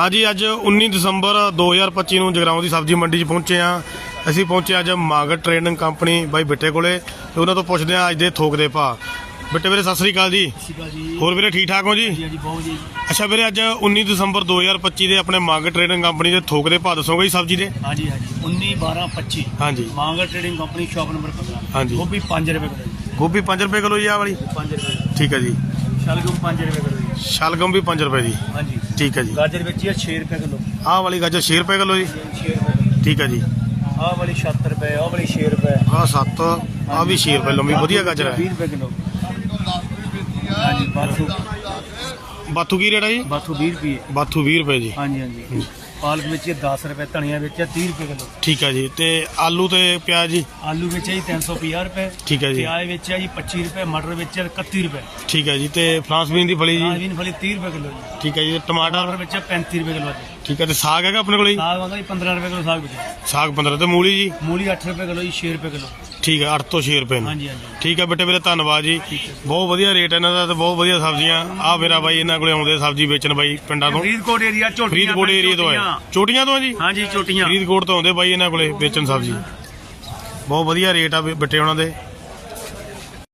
ਹਾਂਜੀ ਅੱਜ 19 ਦਸੰਬਰ 2025 ਨੂੰ ਜਗਰਾਉਂ ਦੀ ਸਬਜ਼ੀ ਮੰਡੀ 'ਚ ਪਹੁੰਚੇ ਆ ਅਸੀਂ ਪਹੁੰਚੇ ਅੱਜ ਮਾਗਰ ਟ੍ਰੇਡਿੰਗ ਕੰਪਨੀ ਬਾਈ ਬਿੱਟੇ ਕੋਲੇ ਤੇ ਉਹਨਾਂ ਤੋਂ ਪੁੱਛਦੇ ਆ ਅੱਜ ਦੇ ਥੋਕ ਦੇ ਭਾਅ। ਬਿੱਟੇ ਵੀਰੇ ਸਤਿ ਸ੍ਰੀ ਅਕਾਲ ਜੀ। ਹੋਰ ਵੀਰੇ ਠੀਕ ਠਾਕ ਹੋ ਜੀ? ਅੱਛਾ ਵੀਰੇ ਅੱਜ 19 ਦਸੰਬਰ 2025 ਦੇ ਆਪਣੇ ਮਾਗਰ ਟ੍ਰੇਡਿੰਗ ਕੰਪਨੀ ਦੇ ਥੋਕ ਦੇ ਭਾਅ ਦੱਸੋਗੇ ਜੀ ਸਬਜ਼ੀ ਦੇ? ਹਾਂਜੀ ਹਾਂਜੀ 19 12 25 ਹਾਂਜੀ। Mangar trading company shop number 15 ਹਾਂਜੀ। ਗੋਭੀ 5 ਰੁਪਏ ਕਿਲੋ ਗੋਭੀ 5 ਰੁਪਏ ਕਿਲੋ ਜੀ ਆਹ ਵਾਲੀ? 5 ਰੁਪਏ ਠੀਕ ਹੈ ਜੀ। ਸ਼ਲਗਮ 5 ਰੁਪਏ ਕਿਲੋ ਸ਼ਲਗਮ ਵੀ 5 ਰੁਪਏ ਜੀ। ਹਾਂਜੀ। ਠੀਕ ਹੈ ਜੀ। ਗਾਜਰ ਵਿੱਚ ਇਹ 6 ਰੁਪਏ ਕਿਲੋ। ਆਹ ਵਾਲੀ ਗਾਜਰ 6 ਰੁਪਏ ਕਿਲੋ ਜੀ। 6 ਰੁਪਏ ਠੀਕ ਹੈ ਜੀ। ਆਹ ਵਾਲੀ 76 ਰੁਪਏ ਆਹ ਵਾਲੀ 6 ਰੁਪਏ। ਆਹ 7 ਆਹ ਵੀ 6 ਰੁਪਏ ਲੰਮੀ ਵਧੀਆ ਗਾਜਰ ਹੈ। 20 ਰੁਪਏ ਕਿਲੋ। ਹਾਂਜੀ ਬਾਥੂ ਬਾਥੂ ਕੀ ਰੇਟ ਹੈ ਜੀ? ਬਾਥੂ 20 ਰੁਪਏ। ਬਾਥੂ 20 ਰੁਪਏ ਜੀ। ਹਾਂਜੀ ਹਾਂਜੀ। ਪਾਲਕ ਵਿੱਚ ਇਹ 10 ਰੁਪਏ ਧਨੀਆ ਵਿੱਚ ਇਹ 30 ਰੁਪਏ ਕਿਲੋ। ਠੀਕ ਹੈ ਜੀ। ਤੇ ਆਲੂ ਤੇ ਪਿਆਜ਼ ਜੀ? ਆਲੂ ਵਿੱਚ ਹੈ ਜੀ 350 ਰੁਪਏ। ਠੀਕ ਹੈ ਜੀ। ਪਿਆਜ਼ ਵਿੱਚ ਹੈ ਜੀ 25 ਰੁਪਏ ਮਟਰ ਵਿੱਚ ਹੈ 31 ਰੁਪਏ। ਠੀਕ ਹੈ ਜੀ। ਤੇ ਫਰਾਂਸ ਬੀਨ ਦੀ ਫਲੀ ਜੀ? ਆਜਵੀਨ ਫਲੀ 30 ਰੁਪਏ ਕਿਲੋ ਜੀ। ਠੀਕ ਹੈ ਜੀ। ਟਮਾਟਰ? ਵਿੱਚ ਹੈ 35 ਰੁਪਏ ਕਿਲੋ ਜੀ। ਠੀਕ ਹੈ ਤੇ ਸਾਗ ਹੈਗਾ ਆਪਣੇ ਕੋਲ ਜੀ? ਸਾਗ ਆਉਂਦਾ ਜੀ 15 ਰੁਪਏ ਕਿਲੋ ਸਾਗ ਵਿੱਚ। ਸਾਗ 15 ਤੇ ਮੂਲੀ ਜੀ? ਮੂਲੀ 8 ਰੁਪਏ ਕਿਲੋ ਜੀ 6 ਰੁਪਏ ਕਿਲੋ। ਠੀਕ ਹੈ 8 ਤੋਂ 6 ਰੁਪਏ ਨੂੰ। ਹਾਂਜੀ ਹਾਂਜੀ। ਠੀਕ ਹੈ ਬੇਟੇ ਵੀਰੇ ਧੰਨਵਾਦ ਜੀ। ਬਹੁਤ ਵਧੀਆ ਰੇਟ ਇਹਨਾਂ ਦਾ ਤੇ ਬਹੁਤ ਵਧੀਆ ਸਬਜ਼ੀਆਂ। ਆ ਮੇਰਾ ਬਾਈ ਇਹਨਾਂ ਕੋਲੇ ਆਉਂਦੇ ਸਬਜ਼ੀ ਵੇਚਣ ਬਾਈ ਪਿੰਡਾਂ ਤੋਂ। ਫਰੀਦਕੋਟ ਏਰੀਆ ਝੋਟੀਆਂ ਫਰੀਦਕੋਟ ਏਰੀਆ ਤੋਂ ਆਏ ਚੋਟੀਆਂ ਤੋਂ ਆ ਜੀ? ਹਾਂਜੀ ਚੋਟੀਆਂ ਫਰੀਦਕੋਟ ਤੋਂ ਆਉਂਦੇ ਬਾਈ ਇਹਨਾਂ ਕੋਲੇ ਵੇਚਣ ਸਬਜ਼ੀ। ਬਹੁਤ ਵਧੀਆ ਰੇਟ ਆ ਬੱਟੇ ਉਹਨਾਂ ਦੇ।